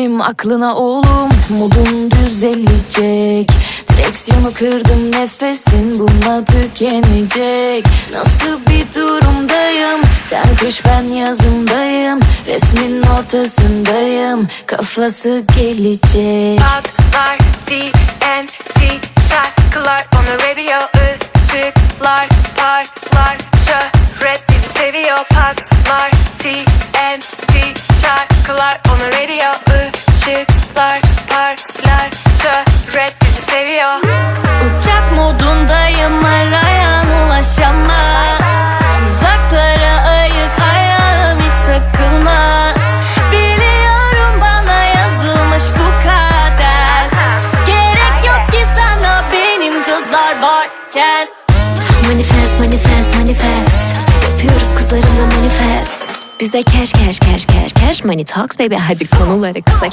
Benim aklına oğlum modun düzelecek. Direksiyonu kırdım nefesin bununla tükenecek. Nasıl bir durumdayım? Sen kış ben yazındayım. Resmin ortasındayım Kafası gelecek. Patlar TNT şarkılar. On the radio ışıklar parlar. Şöhret bizi seviyor patlar. TNT şarkılar. On the radio ışıklar parlar şöhret bizi seviyor. Uçak modundayım arayan ulaşamaz. Tuzaklara ayık ayağım hiç takılmaz. Biliyorum bana yazılmış bu kader. Gerek yok ki sana benim kızlar varken. Manifest manifest manifest. Yapıyoruz kızlarımla manifest. Bizde cash cash cash cash cash. Money talks baby. Hadi konuları kısa